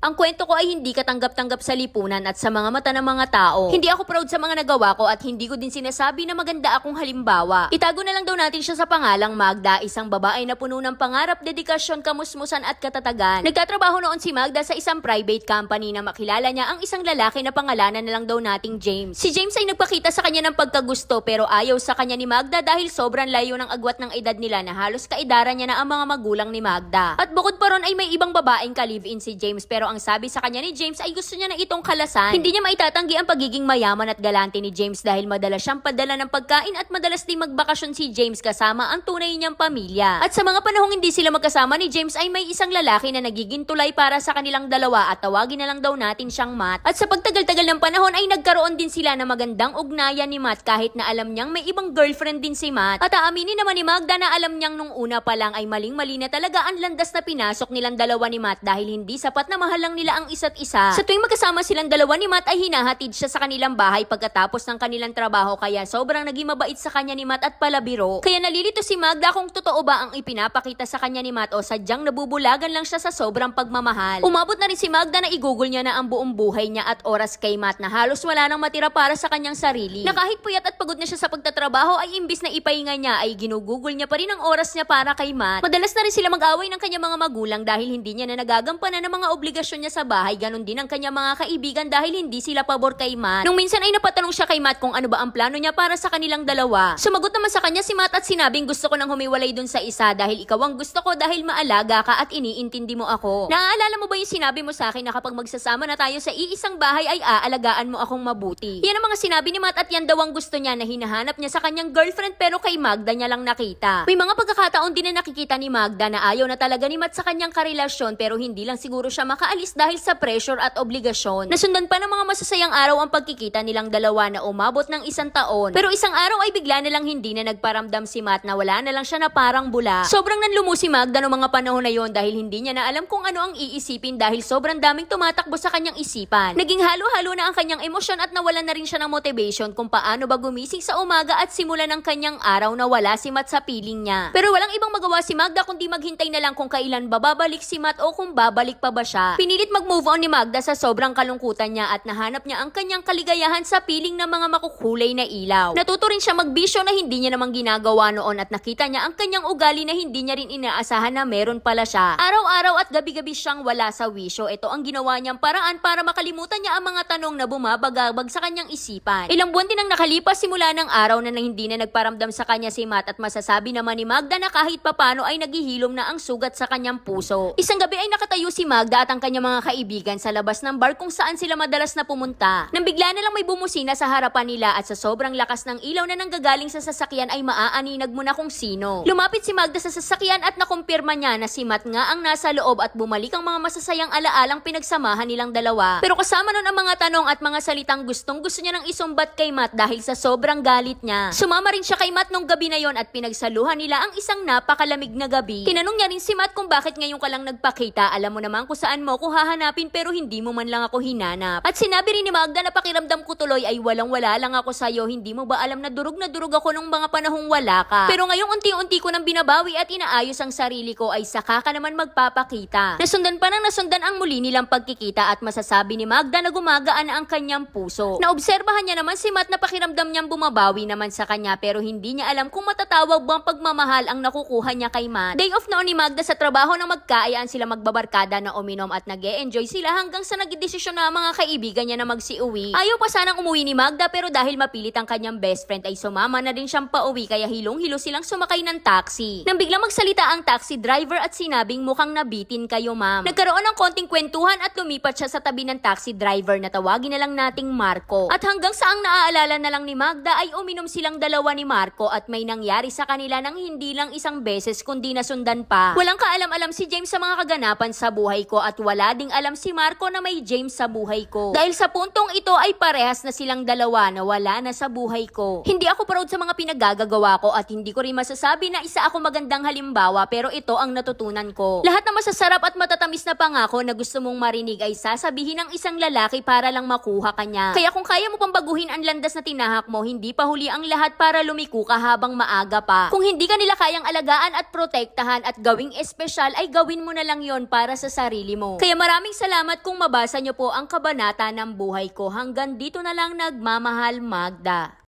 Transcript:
Ang kwento ko ay hindi katanggap-tanggap sa lipunan at sa mga mata ng mga tao. Hindi ako proud sa mga nagawa ko at hindi ko din sinasabi na maganda akong halimbawa. Itago na lang daw natin siya sa pangalang Magda, isang babae na puno ng pangarap, dedikasyon, kamusmusan at katatagan. Nagtatrabaho noon si Magda sa isang private company na makilala niya ang isang lalaki na pangalanan na lang daw nating James. Si James ay nagpakita sa kanya ng pagkagusto pero ayaw sa kanya ni Magda dahil sobrang layo ng agwat ng edad nila na halos kaedaran niya na ang mga magulang ni Magda. At bukod pa ron ay may ibang babaeng ka-live-in si James pero ang sabi sa kanya ni James ay gusto niya na itong kalasan. Hindi niya maitatanggi ang pagiging mayaman at galante ni James dahil madalas siyang padala ng pagkain at madalas din magbakasyon si James kasama ang tunay niyang pamilya. At sa mga panahong hindi sila magkasama ni James ay may isang lalaki na nagiging tulay para sa kanilang dalawa at tawagin na lang daw natin siyang Matt. At sa pagtagal-tagal ng panahon ay nagkaroon din sila ng magandang ugnayan ni Matt kahit na alam niyang may ibang girlfriend din si Matt. At aaminin naman ni Magda na alam niyang nung una pa lang ay maling-mali na talaga ang landas na pinasok nilang dalawa ni Matt dahil hindi sapat na mahal lang nila ang isa't isa. Sa tuwing magkasama silang dalawa ni Matt ay hinahatid siya sa kanilang bahay pagkatapos ng kanilang trabaho kaya sobrang naging mabait sa kanya ni Matt at palabiro. Kaya nalilito si Magda kung totoo ba ang ipinapakita sa kanya ni Matt o sadyang nabubulagan lang siya sa sobrang pagmamahal. Umabot na rin si Magda na igugol niya na ang buong buhay niya at oras kay Matt na halos wala nang matira para sa kanyang sarili. Na kahit puyat at pagod na siya sa pagtatrabaho ay imbis na ipahinga niya ay ginugugol niya pa rin ang oras niya para kay Matt. Madalas na rin sila mag-away ng kanyang mga magulang dahil hindi niya na nagagampanan ng mga obligasyon niya sa bahay. Ganon din ang kanyang mga kaibigan dahil hindi sila pabor kay Matt. Nung minsan ay napatanong siya kay Matt kung ano ba ang plano niya para sa kanilang dalawa. Sumagot naman sa kanya si Matt at sinabing gusto ko nang humiwalay dun sa isa dahil ikaw ang gusto ko dahil maalaga ka at iniintindi mo ako. Naaalala mo ba yung sinabi mo sa akin na kapag magsasama na tayo sa iisang bahay ay aalagaan mo akong mabuti? Yan ang mga sinabi ni Matt at yan daw ang gusto niya na hinahanap niya sa kanyang girlfriend pero kay Magda niya lang nakita. May mga pagkakataon din na nakikita ni Magda na ayaw na talaga ni Matt sa kanyang karelasyon pero hindi lang siguro siya makaalis dahil sa pressure at obligasyon. Nasundan pa ng mga masasayang araw ang pagkikita nilang dalawa na umabot ng isang taon. Pero isang araw ay bigla na lang hindi na nagparamdam si Matt na wala na lang siya na parang bula. Sobrang nanlumo si Magda noong mga panahon na yon dahil hindi niya na alam kung ano ang iisipin dahil sobrang daming tumatakbo sa kanyang isipan. Naging halo-halo na ang kanyang emosyon at nawalan na rin siya ng motivation kung paano ba gumising sa umaga at simulan ng kanyang araw na wala si Matt sa piling niya. Pero walang ibang magawa si Magda kundi maghintay na lang kung kailan ba babalik si Matt o kung babalik pa ba siya. Pinilit mag-move on ni Magda sa sobrang kalungkutan niya at nahanap niya ang kanyang kaligayahan sa piling ng mga makukulay na ilaw. Natuto rin siya magbisyo na hindi niya namang ginagawa noon at nakita niya ang kanyang ugali na hindi niya rin inaasahan na meron pala siya. Araw-araw at gabi-gabi siyang wala sa wisyo. Ito ang ginawa niyang paraan para makalimutan niya ang mga tanong na bumabagabag sa kanyang isipan. Ilang buwan din ang nakalipas simula ng araw na hindi na nagparamdam sa kanya si Matt at masasabi naman ni Magda na kahit papano ay naghihilom na ang sugat sa kanyang puso. Isang gabi ay nakatayo si Magda at ang kanyang mga kaibigan sa labas ng bar kung saan sila madalas na pumunta. Nang bigla na lang may bumusina sa harapan nila at sa sobrang lakas ng ilaw na nanggagaling sa sasakyan ay maaaninag mo na kung sino. Lumapit si Magda sa sasakyan at nakumpirma niya na si Matt nga ang nasa loob at bumalik ang mga masasayang alaalang pinagsamahan nilang dalawa. Pero kasama nun ang mga tanong at mga salitang gustong gusto niya nang isumbat kay Matt dahil sa sobrang galit niya. Sumama rin siya kay Matt nung gabi na yon at pinagsaluhan nila ang isang napakalamig na gabi. Tinanong niya rin si Matt kung bakit ngayon ka lang nagpakita. Alam mo naman kung saan mo ko hahanapin pero hindi mo man lang ako hinanap. At sinabi rin ni Magda na pakiramdam ko tuloy ay walang-wala lang ako sa'yo. Hindi mo ba alam na durug na durug ako nung mga panahong wala ka? Pero ngayong unti-unti ko nang binabawi at inaayos ang sarili ko ay saka ka naman magpapakita. Nasundan pa nang nasundan ang muli nilang pagkikita at masasabi ni Magda na gumagaan ang kanyang puso. Naobserbahan niya naman si Matt na pakiramdam niyang bumabawi naman sa kanya pero hindi niya alam kung matatawag bang pagmamahal ang nakukuha niya kay Matt. Day off noon ni Magda sa trabaho na magkaayaan sila magbabarkada na uminom at nag enjoy sila hanggang sa nagdesisyon na mga kaibigan niya na magsiuwi. Ayaw pa sanang umuwi ni Magda pero dahil mapilit ang kanyang best friend ay sumama na din siyang pauwi kaya hilong-hilo silang sumakay ng taxi. Nang biglang magsalita ang taxi driver at sinabing mukhang nabitin kayo ma'am. Nagkaroon ng konting kwentuhan at lumipat siya sa tabi ng taxi driver na tawagin na lang nating Marco. At hanggang sa ang naaalala na lang ni Magda ay uminom silang dalawa ni Marco at may nangyari sa kanila nang hindi lang isang beses kundi nasundan pa. Walang kaalam-alam si James sa mga kaganapan sa buhay ko at wala ding alam si Marco na may James sa buhay ko. Dahil sa puntong ito ay parehas na silang dalawa na wala na sa buhay ko. Hindi ako proud sa mga pinagagagawa ko at hindi ko rin masasabi na isa ako magandang halimbawa pero ito ang natutunan ko. Lahat na masasarap at matatamis na pangako na gusto mong marinig ay sasabihin ng isang lalaki para lang makuha ka niya. Kaya kung kaya mo pang baguhin ang landas na tinahak mo, hindi pa huli ang lahat para lumiko ka habang maaga pa. Kung hindi ka nila kayang alagaan at protektahan at gawing espesyal ay gawin mo na lang yon para sa sarili mo. Kaya Kaya maraming salamat kung mabasa nyo po ang kabanata ng buhay ko. Hanggang dito na lang nagmamahal Magda.